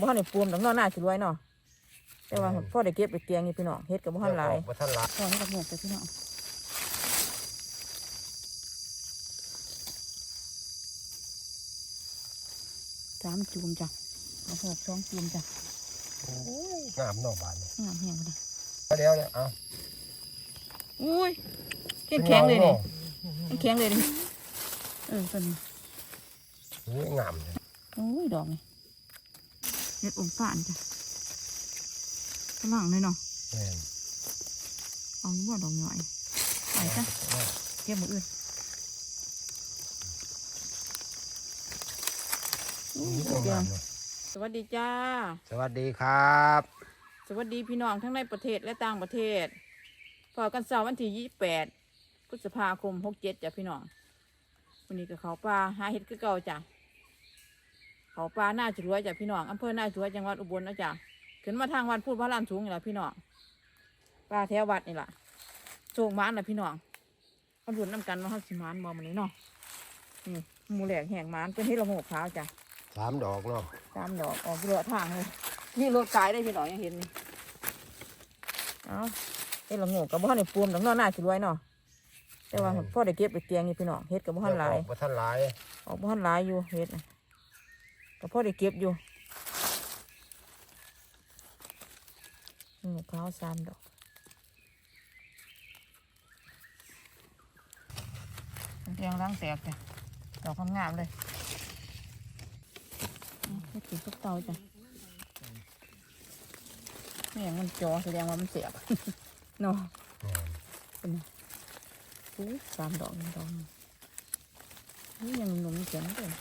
บ่ทันได้ปลูมดอกเนาะหน้าสิรวยเนาะแต่ว่าพ่อได้เก็บไปเตียงนี่พี่น้องเฮ็ดกับบ่ทันหลายบ่ทันหลายพอให้กับหมกไปพี่น้องสามจูมจ้ะเอาหกสองจูมจ้ะงามเนอกบ้านนี่งามแห้งเลยก็เดี๋ยวเนี่ยเอาอุ้ยแข็งแข็งเลยนี่แข็งเลยนี่เออตัวนี้นี่งามเลยโอ้ยดอกนี่เห็ ดอมฝานจ้ะฝรั่งเลยเนาะแม่นเอาอยู่ว่าดอกหน่อยไปจ้ะเก็บมืออื่นอู้นี่ยก็เดียงาวมเลยสวัสดีจ้า สวัสดีครับ สวัสดีพี่น้องทั้งในประเทศและต่างประเทศพอกันเสาร์วันที่ยี่แปดพฤษภาคมหกเจ็ดจ้ะพี่น้องวันนี้ก็เขาปลาหาเห็ดคือเก่าจ้ะ เขาปลาหน้าจุรวยจ้ะพี่น้องอำเภอหน้าจุรวยจังหวัดอุบลนะจ้ะขึ้นมาทางวันพูดพระรามสูงนี่แหละพี่น้องปลาแถววัดนี่แหละโจกหมันนะพี่น้องมาดุนน้ำกันมาเขาสิหมานมองมันนี้เนาะนี่หมูแหลกแหงหมันเป็นเห็ดละโงกขาวจ้ะสามดอกเนาะตามดอกออกเรือทางเลยนี่รถกายได้พี่น้องยังเห็นนี่เอาเฮ็ดละโงูกับบ้านในปูมดอกเนาะหน้าสิรวยเนาะแต่ว่าพ่อได้เก็บไปเตียงนี่พี่น้องเฮ็ดกับบ้านหลายบ่ทันหลายออกบ้านหลายอยู่เฮ็ดน่ะ กับพ่อได้เก็บอยู่นี่ขาวสามดอกเตียงล้างแตกจ้ะดอกงามๆเลยเอาเฮ็ดกินทุกเตาจ้ะไม่อย่างมันจอแสดงว่ามันเสียบเนาะแม่นอู้สามดอกหนึ่งดอกหนึ่งนี่ยังหนุ่มๆเขียนเลย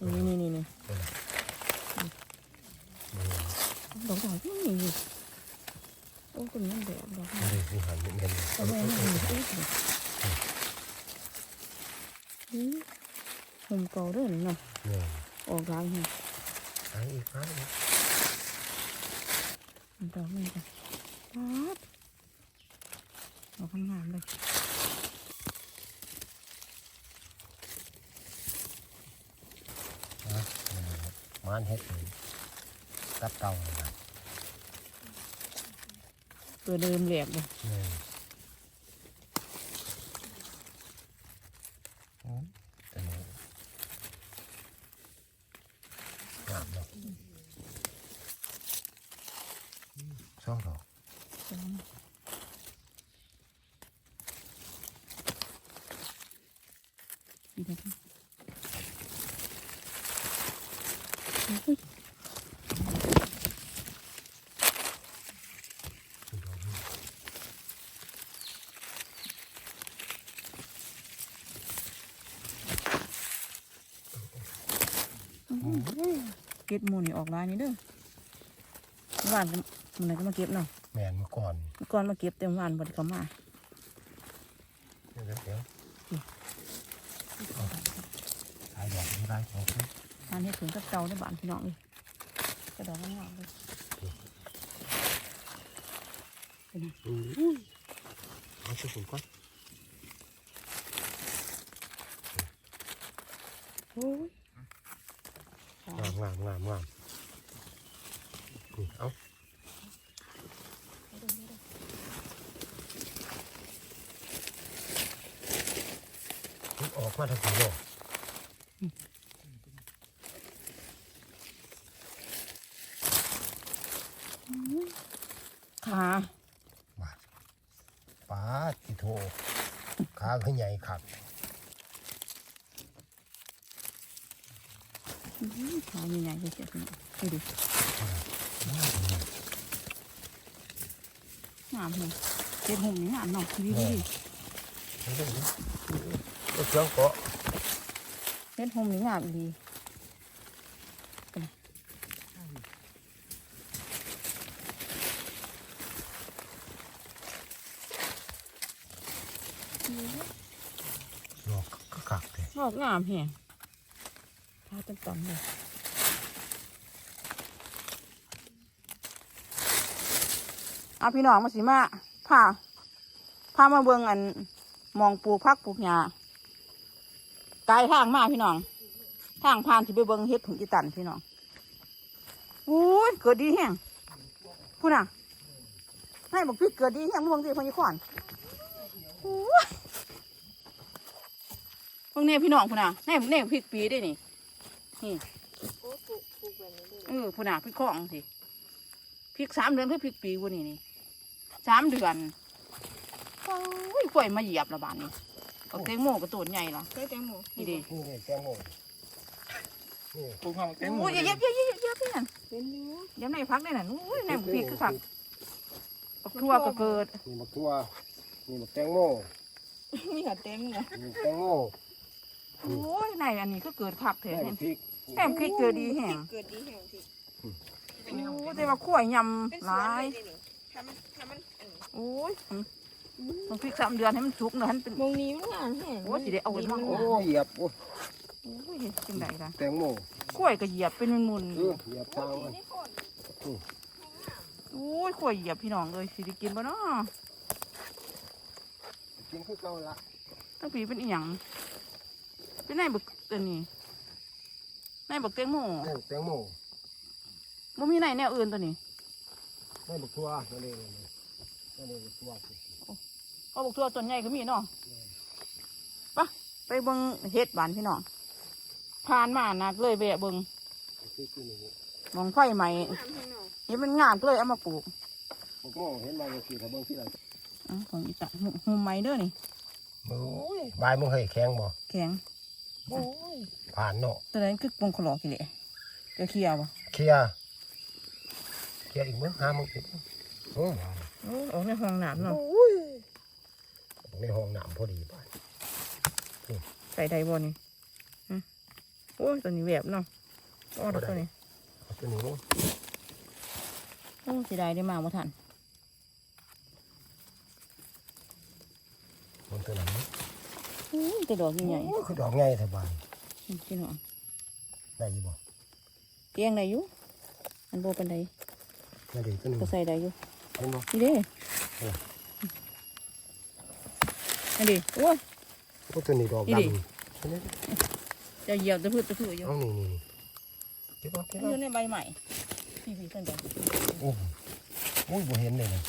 นี่นี่นี่นี่นี่ดอกดอกนี่นี่นี่โอ้ตัวนี้มันแดดดอกนี่นี่นี่หันนี่เห็นเลยตัวแม่นี่นี่อู้สินี่หุ่มเก่าเด้วยเนาะแม่นออกลายนี่หาอีกหาอีกดอกนี่จ้ะป๊าดดอกงามๆเลย นะ มานเฮ็ดนี่กับเก่าเลยนะตัวเดิมแหลกเลย แม่นอืมตัวนี้งามเนาะสองดอก สองนี่เด็กอุ้ย เก็บหมูนี่ออกลายนี่เด้อเมื่อวานก็มันไหนก็มาเก็บเนาะแม่นเมื่อก่อนเมื่อก่อนมาเก็บเต็มอวานบไดเขามาเดี๋ยวเดี๋ยวเอาหลายดอกนี่หลายดอกนะทานให้ถึงกับเก่าได้บานพี่น้องเลยกระดองงามๆเลยอืมเอาช่วยผมก่อน โอ้ย งามงามงามงามนี่เอา มันออกมาทางไหนเนาะขาบาดปาดที่โทขาขึ้นใหญ่ขัดอื้อหือขาใหญ่ๆเลยเจ้าพี่น้องดูดิงามเลยเก็บหุ่มนี่งามเนาะดีดีนี่ก็นี่ก็เครื่องเกาะ เฮ็ดหุ่มนี่งามดีดอกก็ขักเลยงอกงามแฮงพาเต็มเลยเอาพี่น้องมาสิมาพาพามาเบิ่งอันมองปลูกพักปลูกหญ้า ไกลทางมาพี่น้อง ทางผ่านที่ไปเบิงเฮ็ดผงอีตันพี่น้องโอ้ยเกิดดีแห้งพูน่ะให้บอกพี่เกิดดีแห้งมึงสิพญขวานโอ้ยพวกนี้พี่น้องพูน่ะให้พวกนี้พริกปีได้นี่นี่โอ้ปลูกปลูกแบบนี้ด้วยเออพูน่ะพริกของสิพริกสามเดือนคือพริกปีวันนี้นี่สามเดือนโอ้ยกล้วยมาเหยียบละบาดนี้ เอาเต็งโม่กระตูนใหญ่ละใช่แตงโมนี่ดินี่ไงแตงโมนี่ปลูกข้าวเต็มหมโอ้ดยเลยเยอะเยอะเยอะเยอะพี่นั่นเป็นเนื้อเดี๋ยวในพักได้น่ะนู้ยในพริกคือขักบักทั่วก็เกิดนี่บักตัวนี่บักแตงโมมีหัวเต็มเลยนี่แตงโมโอ้ยในอันนี้ก็เกิดขักแถแตมงพริกแถมพริกเกิดดีแห้งเกิดดีแห่งที่โอ้แต่ว่าขั้วยยเป็นำหสวนลาเลยยนี่ทำทำมันอันนี้โอ้ย มันพริกสามเดือนให้มันสุกหน่อยให้มันเป็นมงนี้มันงานแห้งโอ้สิได้เอาไว้มั่งโอ้เหยียบโอ้โอ้ยจังไดล่ะแตงโมขั้วยก็เหยียบเป็นมุนเออเหยียบทางมันนี่คนๆโอ้ยขั้วยเหยียบพี่น้องเลยสิได้กินบ่เนาะกินคือเก่าละตั้งปีเป็นอีหยังเป็นนายบักอันนี้นายบักเตียงโม่นี่แตงโมบ่มีนายแนวอื่นตัวนี้นี่บักตัวนี่นี่นี่นี่บักตัว สิเอาบักทั่วต้นใหญ่ก็มีเนาะไปะไปเบิ่งเฮ็ดบานพี่น้องผ่านมานักเลยแวะเบิ่งพริกที่นี่หมองไฟใหม่น้ำข้างนอกเห็นมันงามก็เลยเอามาปลูกบักโมเห็นมาอย่างที่ถ้าเบิ่งที่ไรอ๋อของอีตาหุมไม้เด้อนี่โอ้ยบายมึงเคยแข็งบ่แข็งโอ้ยผ่านเนาะตัวนั้นคือปงขลอกกี่แหละเดี๋ยวเคลียร์วะเคลียร์เคลียร์อีกมั้งหามึงอีกโอ้ยโอ้ออกในห้องน้ำเนาะ ในห้องน้ำพอดีไปใส่ไดบอนี่ฮะโอ้ยตัวนี้แหวบเนาะอ้อดตัวนี้เอาตัวนี้ลงโอ้สิได้ได้มาบ่ทันมันตัวนั้นนี่อู้ยแต่ดอกใหญ่โอ้ยคือดอกใหญ่แถวบ้านๆพี่น้องได้อยี่บ่เตียงได้อยู่อันโบเป็นไดนั่นดีตัวหนึงก็ใส่ได้อยู่เห็นบ่นี่เด้เอออั นดีโอ้ยโอ้ตัวนี้ดอกนี่ดดิำเห็นไหมจะเหยียบจะพืชจะพืชอยู่เอานี่นี่นี่เก็บเอาเก็บมันอเอายู่ในใบใหม่พี่พี่กันจ้ะโอ้โหโอ้ยบ่เห็นเลยนะ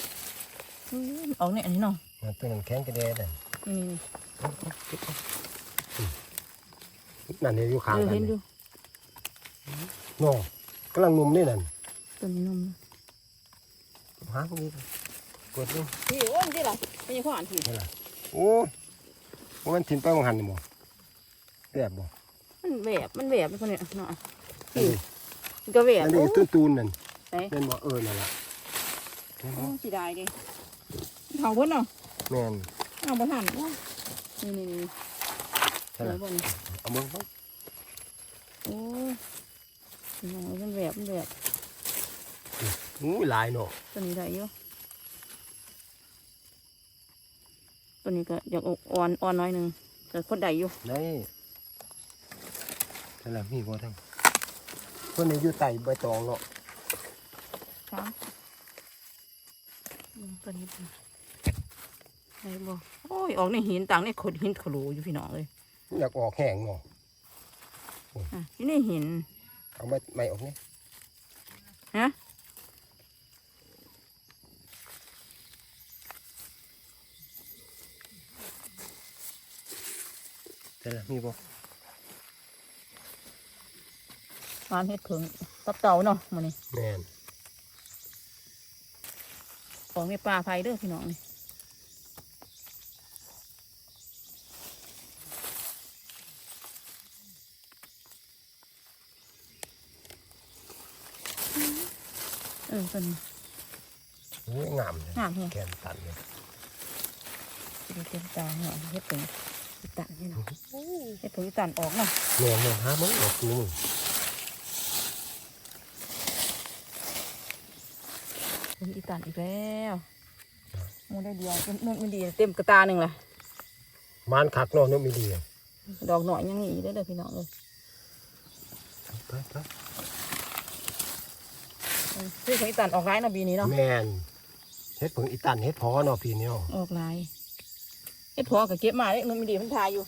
อื้อออกเนี่ยอันนี้เนาะมันตัวนั้นแข็งกระเด็นเลยนี่นี่นี่เอาเอาเก็บเอาอืมนั่นเนี่ยอยู่ข้างเออกันเห็นอยู่เนาะกำลังหนุ่มนี่นั่นตัวนี้นมนะหาพวกนี้กดลงพี่โอ้ยนี่ล่ะไม่ใช่ข้ออ่านพี่นี่ล่ะ โอ้ยมันถิ่นไปมังหันนี่บ่แบบบ่มันแหวบมันแหวบเป็นคนเนี่ยเนาะนั่นดิมันก็แหวบนั่นดิโอ้ตุ้นตูนนั่นไหนแม่นบ่เออนั่นล่ะแม่นโอ้บ่สิได้ดิเผาเพิ่นเนาะแม่นเอาบ่ทันโอ้ยนี่นี่นี่ใช่เอล่ะอบ่นี่เอาเบิ่งเบิ่งโอ้ยน้องมันแหวบมันแหวบอู้ยหลายเนาะตัวนี้ได้อยู่ ตัวนี้ก็อยากอ่อนอ่อนน้อยหนึงแต่คนได้อยู่ได้ใช่ล่ะมีบ่ทั้งคนนี้อยู่ใต้ใบตองเนาะครับอืมตัวนี้เป็นได้บ่โอ้ยออกในหินต่างในขดหินขลูอยู่พี่น้องเลยอยากออกแห้งเนาะอะอยู่ในหินเอาไม้ไม้ออกนี่ฮะ ล่ะมีบ่ฟานเฮ็ดเพิงตับเต่าเนาะมันนี่แม่นของในป่าไผ่เด้อพี่น้องนี่เออตัวนี้อู้ยงามเลยงามแฮะแกนตันเลยสิได้เต็มตาเนาะเฮ็ดเพิง อีตันนี่เนาะเฮ็ดเพิงอีตันออกเนาะแม่นแม่นหามึงออกกูมึงเพิ่งอีตันอีกแล้วมูได้เดียวมันมันมันดีเต็มกระตาหนึ่งละมานคักเนาะเนาะมีดีอะดอกหน่อยยังหนีได้อเด้อพี่น้องเลยไปไปเออซื้อของอีตันออกร้ายเนาะปีนี้เนาะแม่นเฮ็ดเพิ่งอีตันเฮ็ดพอเนาะพี่เนี่ยออกลาย ไอ้พอกับเก็บมาเนี่ยมันดีมันทายอยู่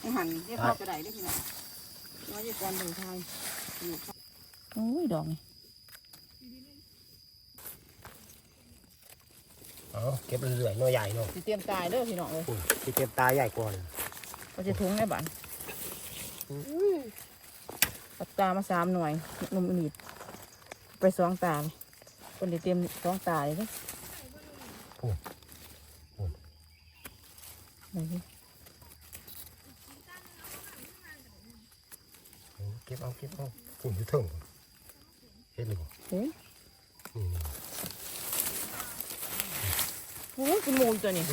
ไอ้หันเรียกพ่อกระไดได้พี่ไหนน้อยจะการดูทายอยู่โอ้ยดอกนี่เอาเก็บเรื่อยๆน้อยใหญ่เนาะสิเตรียมตายเด้อพี่น้องเลยที่รียมตายใหญ่กว่าเลยเราจะทุ้งได้บ้านปัดตามาสามหน่วยนมหนีบไปสองตาเลยคนได้เตรียมสองตาเลยเนาะโอ้ เก็บเอาเก็บเอาฝุ่นอยู่เถิงเห็นหรือเปล่าเฮ้ยนี่โอ้ยคุณหมูอยู่ตัวนี้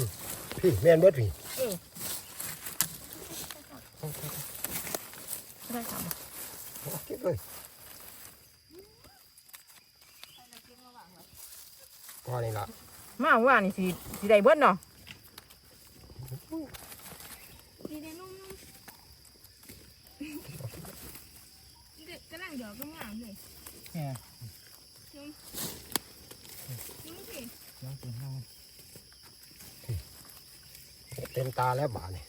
พี่แม่นเบิดพี่เออไม่ได้ทเอาเก็บเลยพอนี่ละำมาว่านี่สิสิได้เบิดเนาะ ดีเดนุ่มเด็กกำลังหยอกกำลังเลยเนี่ยนุ่มสิเต็มตาแล้วบานนี่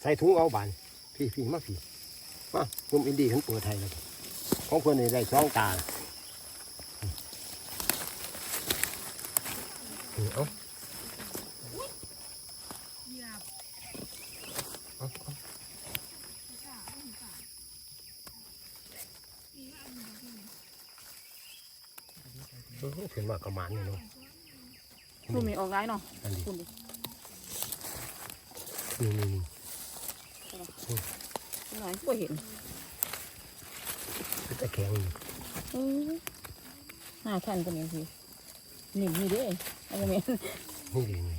ใส่ถุงเอาบานพี่พี่มาพี่มาคุมอินดี้ขันเปิดไทยเลยของเพื่อนนี่ได้สองตานี่เอา หยาบ เอาเอา เออเห็นว่ากระหมานนี่เนาะลูกมีออกร้ายเนาะอันนี้คุณดินี่นี่นี่หน่อยบ่เห็นเป็นตะแข็งนี่เออหน้าขั้นกันนี่สินี่นี่เด้เอาไปแม่นนี่ดีนี่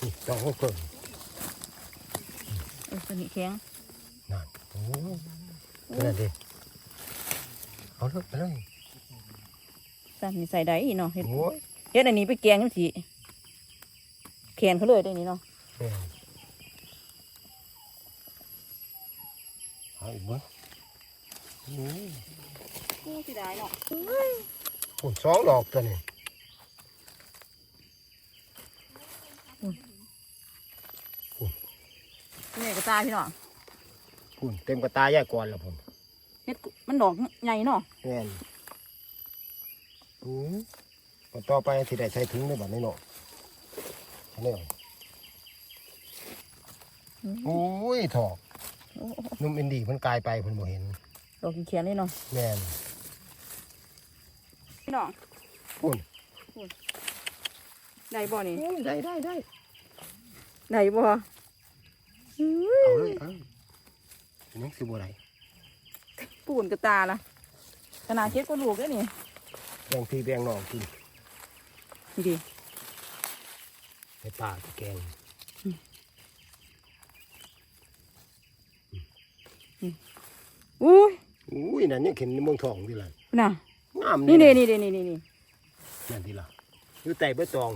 นี่ต้องเอาเพิ่มเออตัวนี้แข็งนั่นโอ้เป็นอะไรเอาเลยไปเลย ซ้ำนี่ใส่ได้อีเนาะเฮ็ดโอ้ยเฮ็ดอันนี้ไปแกงจังซี่แขนเขาเลยได้นี่เนาะแม่นเอาอีกมั้ยนี่กูสิได้เนาะผลสองดอกตัวนี้แม่ก็ตายพี่น้องผลเต็มกระตายใหญ่ก่อนแล้วผมเฮ็ดมันดอกใหญ่เนาะแม่น อืมต่อไปที่ได้ใช้ถุงในบัดนี้เนาะนี่โอ้ยถอกโอ้โอ้นุ่มอินดีมันกลายไปเพิ่นบ่เห็นดอกแขนเลยเนาะแม่นพี่น้องพุ่นได้บ่นี่ได้ได้ได้ได้บ่เอาเลยเอานี่คือบ่ได้ปูนกระตาล่ะขนาดเช็ดก็ลูกได้นี่ แบ่งพี่แบ่งน้องกินนี่ดิให้ป้าแกงอุ้ยอุ้ยนั่นยังเห็นเมืองทองที่ละน่ะงามนี่นี่นี่นี่นี่นี่นี่นั่นที่ละอยู่ใต้ใบตอง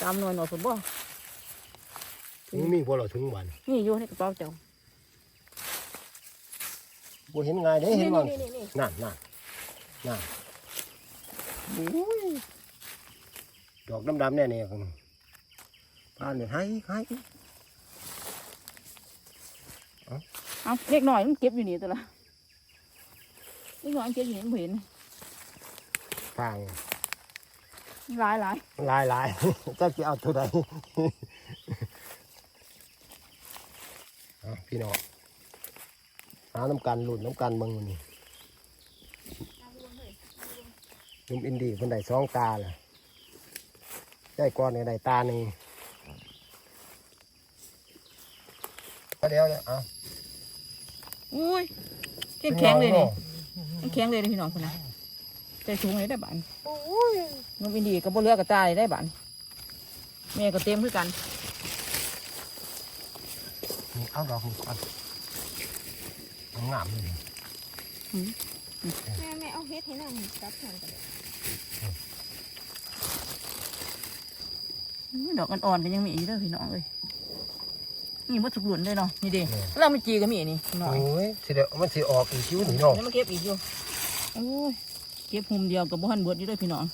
ตามหน่วยหน่อยสมบ่ถึงมีพอเราถึงวันนี่อยู่ในกระเป๋าเจ้าบ่เห็นง่ายเด้เห็นบ่นี่นี่นี่นั่นนั่นนั่นอุ้ย ดอกดำๆแน่ๆครับป้าเนี่ยให้ให้เอาเล็กหน่อยมันเก็บอยู่นี่ตัวละเล็กหน่อยมันเก็บอยู่นี่มันบ่เห็นฟางหลายหลายลายลายเจ้าจะเอาตัวใดเอาพี่น้องหาน้ำกันหลุดน้ำกันเมืองมันนี่ นุ่มอินดีคนใดสองตาล่ะได้ก้อนในใดตาหนึ่งก็เดี๋ยวเนี่ยเอาอุ้ยแข็งแข็งเลยนี่แข็งเลยนี่พี่น้องคนนะใจสูงเลยได้บ้านโอ้ยน้องอินดีกับบ่เลือกกับตาเลยได้บ้านแม่ก็เต็มคือกันนี่เอาดอกนี้ก่อนงามๆเลยแม่แม่เอาเฮ็ดให้นั่งกับฉันกันเลย อุ้ย ดอกอ่อนๆก็ยังมีอีกเด้อพี่น้องเลยนี่มันสุกหลุนเลยเนาะนี่เด้แล้วมันจีก็มีนี่พี่น้องโอ้ยสิเดี๋ยวมันสิออกอีกคิ้วนี่เนาะแล้วมาเก็บอีกอยู่โอ้ยเก็บหุมเดียวกับบ้านเบิดอยู่ด้วยพี่น้อง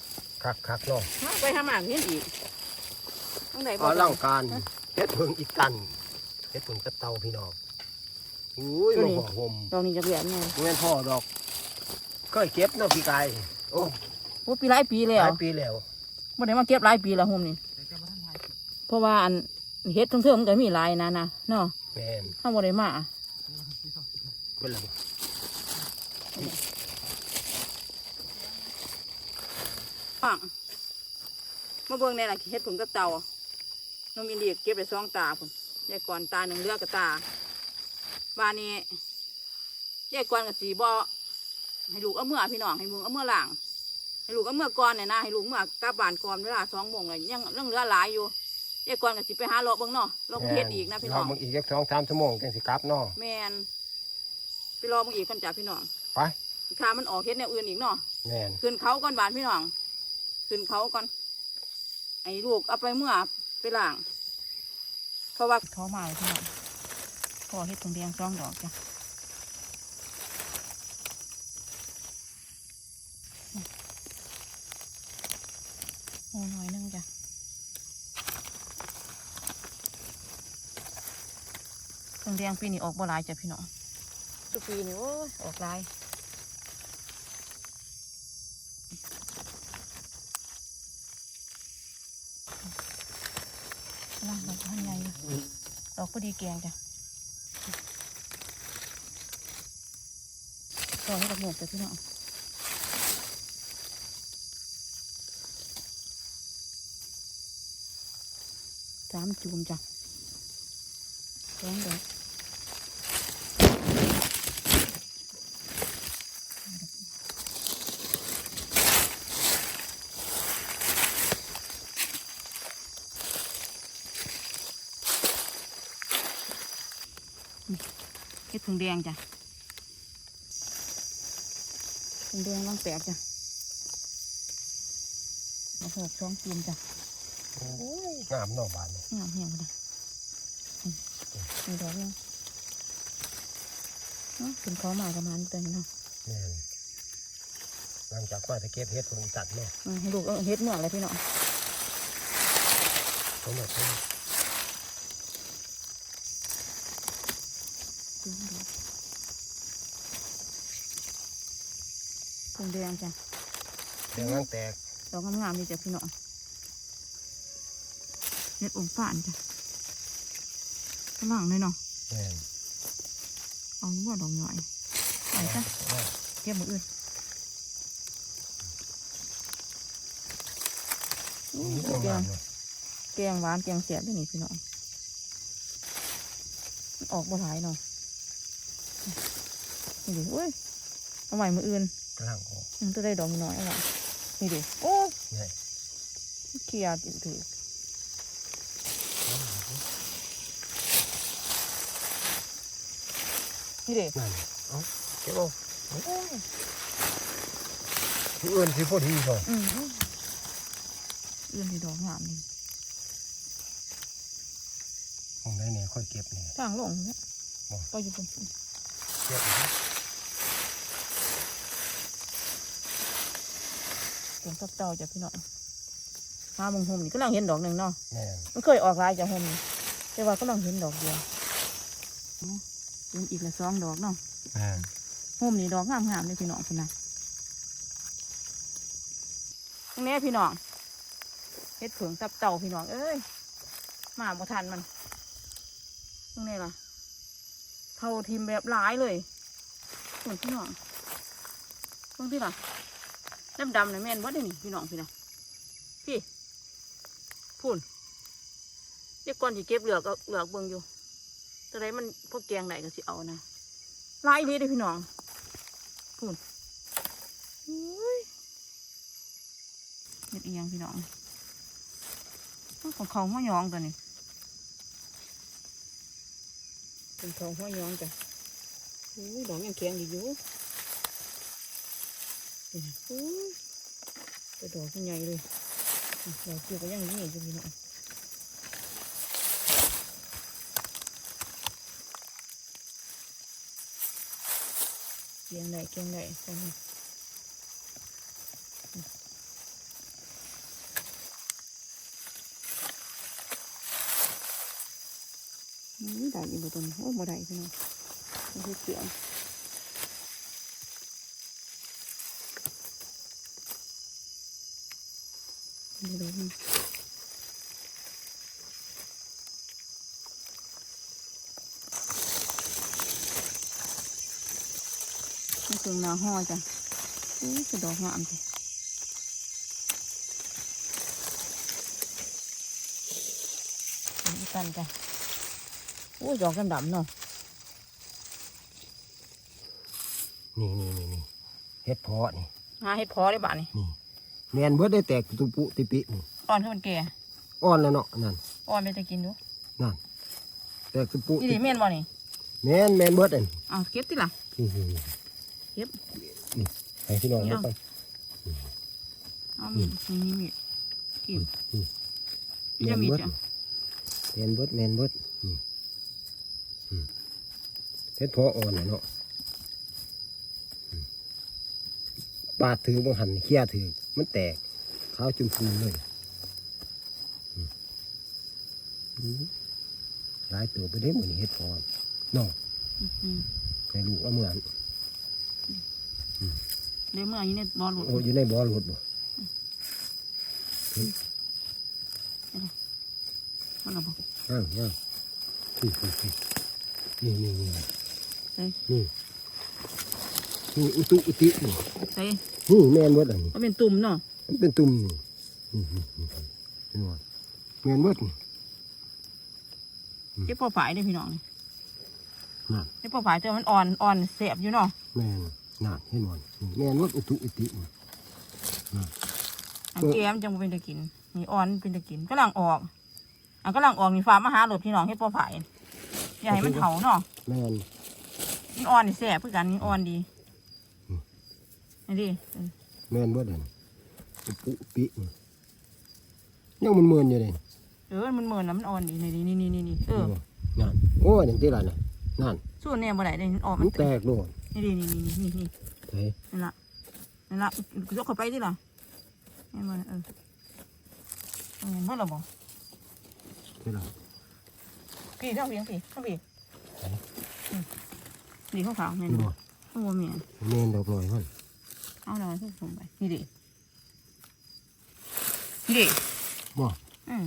คักคักๆเนาะมาไปหาหมากเห็นอีกตั้งไหนอลังการเฮ็ดเพิงอีกตันเฮ็ดเพิงกระเตาพี่น้องอุ้ยมาห่อห่มตรงนี้จะเหลือไงเงินพ่อดอกก็เก็บเนาะพี่กายโอ้โอ้ปีหลายปีแล้หวลายปีแล้วบ่ได้มาเก็บหลายปีแล้วหุ่มนี่เพ ราะว่าอันเฮ็ดทั้งเทิงมันก็มีหลายนะนะเนาะแม่นถ้าบ่ได้มาเพิ่นละบ่ฟังมาเบิ่งในล่ะเฮ็ดผงกับเต่านมอินเดียเก็บไปสองตาพุ่นยายก่อนตาหนึ่งเลือกกับตาบ้านนี้ยายก่อนกับสีบ่ให้ลูกเอาเมื่อพี่น้องให้มึงเอาเมื่อหลังให้ลูกเอาเมื่อก่อนเนี่ยนะให้ลูกเมื่อกลับบ้านก่อนเวลาสองโมงเลยยังเรื่องเหลือหลายอยู่ ยายก่อนกับสิไปหาเลาะเบิ่งเนาะเลาะกรุงเทพอีกนะพี่น้องเรามึงอีกสักสองสามชั่วโมงจังสิกลับเนาะแมนไปรอมึงอีกกันจ้ะพี่น้องไปข้ามันออกเฮ็ดแนวอื่นอีกเนาะแม่นขึ้นเขาก่อนบานพี่น้องขึ้นเขาก่อนไอ้ลูกเอาไปเมื่อไปล้าง เพราะว่าเขามาเลยพี่น้องพอเฮ็ดตรงเดียงสองดอกจ้ะโอ้หน่อยหนึงจ้ะ ตรงเดียงปีนี้ออกบ่หลายจ้ะพี่น้องทุกปีนี่โอ้ยออกหลายล่างดอกพันใหญ่ดอกพอดีแกงจ้ะดอให้ดอกหมวกจ้ะพี่น้องสามจูมจ้ะสองดอก งแดงจ้ะผงแดงล่างแปดจ้ะดอกหกสองจูมจ้ะโอ้ยงามเนอกบ้านนี่งามแห้งเลยอืมมีดอกยังเนาะถึงเขามาประมาณเต็มเนาะแม่นหลังจากมาจะเก็บเฮ็ดผมตัดเนาะอืมให้ลูกเอาเฮ็ดเมืองเลยพี่น้องผมหมดเลย จูมดอก ผงแดงจ้ะเดี๋ยวงางแตกดอกงามๆนี่จ้ะพี่น้องเฮ็ดองค์ฝ่านจ้ะฝรั่งเลยเนาะแม่นเอาอยู่ว่าดอกหน่อยไปจ้ะเอาเก็บมืออื่นอืมเอาแกงางมเนาะแกงหวานแกงเสียบด้วยนี่พี่น้องมันออกบ่หลายเนาะนี่ดิโอ้ยเอาใหม่มืออื่น กำลังออกมันจะได้ดอกน้อยอะไรนี่ดิโอ้ยนี่เคลียร์ถือนี่ดินั่นเอาเก็บเอาโอ้ยผู้อื่นสิพอดีก่อนอืมอื่นที่ดอกงามนี่มองได้เนี่ยค่อยเก็บเนี่ยทางลงเนี่ยบ่ไปอยู่บนเก็บ เสียงตับเต่าจ้ะพี่น้องหามึงห่มนี่ก็ลังเห็นดอกหนึ่งเนาะแม่นมันเคยออกหลายจากห่มนี่แต่ว่าก็ลังเห็นดอกเดียวอ๋อเป็นอีกละสองดอกเนาะแม่นห่มนี่ดอกงามๆเลยพี่น้องคุณนะตรงนี้พี่น้องเฮ็ดเผืองตับเต่าพี่น้องเอ้ยมาบ่ทันมันตรงนี้ล่ะเท่าทิมแบบหลายเลยส่วนพี่น้องตรงที่ล่ะ น้ำดำๆนะแม่นบ่ได้นี่พี่น้องพี่นะพี่พูนเดี๋ยวก่อนสิเก็บเหลือกเหลือกเบิ่งอยู่ตัวใดมันพวกแกงไหนก็สิเอานะลายเลยเด้พี่น้องพูนยเฮ็ดอียังพี่น้องของเขาหัวยองตัวนี้เป็นเขาหัวยองจ้ะอุ้ยดอกยังแข็งอยู่ อยู่นี่นะอุ้ยแต่ดอกมันใหญ่เลยดอกเกี่ยวก็ยังนี่อยู่พี่น้องเกียงได้เกียงได้ตรงนี้อุ้ยได้ยู่บ่ตัวนี้โอ้บ่ได้พี่น้องมันคือเกี่ยว ดูดูนี่นี่คือนาห่อจ้ะอุ้ยคือดอกงามจ้ะนี่กันจ้ะอุ้ยดอกกันดำๆเนาะนี่นี่นี่นี่เฮ็ดเพาะนี่หาเห็ดพอได้บ้านี่นี่ แมนเบิดได้แตกตุปุติปินี่ตอนที่มันแก่อ่อนแล้วเนาะนั่นอ่อนไปจะกินดูนั่นแตกตุปุนี่ดิแม่นบ่นี่แมนแมนเบิดอันเอาเก็บติล่ะนี่นี่นี่เก็บนี่ให้พี่น้องนี่เบิ่เอางไปเอามีดนี่มีดกินอืมนี่จะมีดเบิดจ้ะแมนเบิดแมนเบิดนี่อืมเฮ็ดเพาะอ่อนน่ะเนาะอืมปาดถือบางหันเขี้ยถือ มันแตกขาวจุ่มพูเลยอืมอืมหลายตัวไปได้หมดนี่เฮ็ดเพาะเนาะอืมให้ลูกเอาเหมือนเดี๋ยวเมื่ออยู่ในบ่อหลุดโอ้อยู่ในบ่อหลุดบ่มันเอาบ่อ้าวอ้าวนี่นี่นี่นี่ใส่นี่นี่อุตุอุตินี่ใส่ นี่แม่นเบิดอันนี้มันเป็นตุ่มเนาะมันเป็นตุ่มนี่นี่นี่นี่เป็นว่าแม่นเบิดนี่เก็บพอฝายได้อพี่น้องนี่นั่นเก็บพอฝายแต่มันอ่อนอ่อนเสียบอยู่เนาะแม่นนั่นเห็นบ่นี่แม่นเบิดอุตุอุตินี่อันแก้มจังบ่เป็นตะกินนี่อ่อนเป็นตะกินก็ลังออกอันก็ลังออกนี่ฟ้ามาหาหลดพี่น้องเฮ็ดพอฝายอย่าให้มันเผาเนาะแม่นมันอ่อนนี่แสบเพื่อกันนี่อ่อนดี นี่ดิเออแม่นเบิดอันนี้อุตุอุตินี่ยังมันเมินอยู่เลยเออมันเหมือนแล้วมันอ่อนดีนี่ดินี่นี่นี่นี่เออนั่นโอ้ยอย่างที่ไรน่ะนั่นส่วนเนี่ยบ่ได้เลยมันออกมัมันนแตกโลดนี่ดินี่นี่นี่นี่เฮ้ยนี่ละนี่ละยกเข้าไปดิล่ะนี่มันเออเออเมื่อเราบอกที่ไรพี่เท่าพี่พี่เท่าพี่อืมนี่ขาวๆนี่นี่นบ่ข้างบนเมียนแม่นดอกหน่อยมัน เอาเราทุกส่งไปนี่ดินี่ดิบ่อืม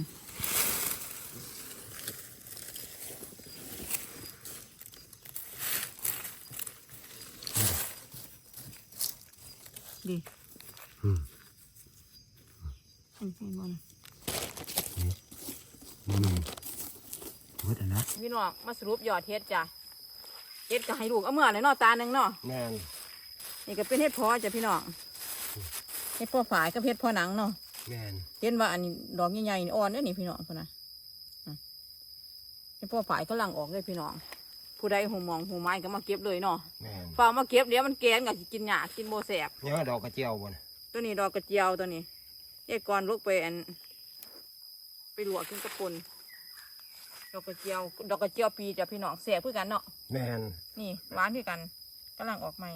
ดิอืมอืมนี่มันนี่เบิดอันะพี่น้องมาสรุปยอดเฮ็ดจ้ะเฮ็ดก็ให้ลูกเอาเมื่อเลยเนาะตาหนึ่งเนาะแม่น นี่ก็เป็นเฮ็ดเพอจ้ะพี่น้องเฮ็ดเพอฝายกับเฮ็ดเพอหนังเนาะแม่นเห็นว่าอันนี้ดอกใหญ่ๆนี่อ่อนเด้อนี่พี่น้องคนน่ะอะเฮ็ดเพอฝายก็ลังออกเลยพี่น้อง ผู้ใดหูมองหูไม้ก็มาเก็บเลยเนาะแม่นเปล่ามาเก็บเดี๋ยวมันแกนก็สิกินหญ้ากินโบแสบเนี่ยดอกกระเจียวบ่นะตัวนี้ดอกกระเจียวตัวนี้ยายกรลูกไปอันไปลวกกินกระปุนดอกกระเจียว ดอกกระเจียวปีจ้ะพี่น้องแสบเพื่อกันเนาะแม่นนี่หวานคือกันกำลังออกใหม่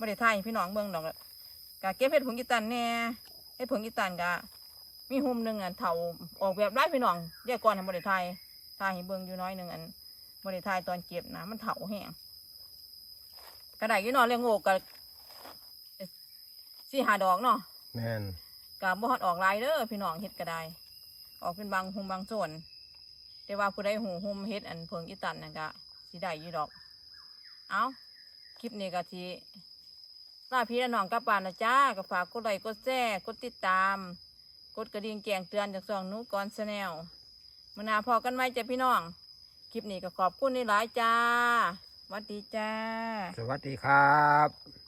ไม่ได้ทายให้พี่น้องเบิ่งดอกละกะเก็บเห็ดผงกีตันแหน่เห็ดผงกีตันกะมีหุ่มหนึ่งอันเถาออกแบบได้พี่น้องเดี๋ยวก่อนให้บริทายทายให้เบิ่งอยู่น้อยหนึ่งอันบริทายตอนเก็บนะมันเถาแห้งกระไดอยู่เนอนเลี้ยงโง่กับสี่หาดอกเนาะแม่นกะบ่ฮอดออกหลายเด้อพี่น้องเฮ็ดก็ได้ออกเป็นบางหุ่มบางส่วนแต่ว่าผู้ใดหูหุ่มเฮ็ดอันเพิงอีตันนั่นก็สิได้อยู่ดอก เอาคลิปนี้ก็สิ ลาพี่ละน้องกับปานนะจ้าก็ฝากกดไลค์กดแชร์กดติดตาม กดกระดิ่งแจ้งเตือนจากสองนูก่อนชาแนลมื้อนาพอกันไหมจ้ะพี่น้อง คลิปนี้ก็ขอบคุณหลายจ้าสวัสดีจ้า สวัสดีครับ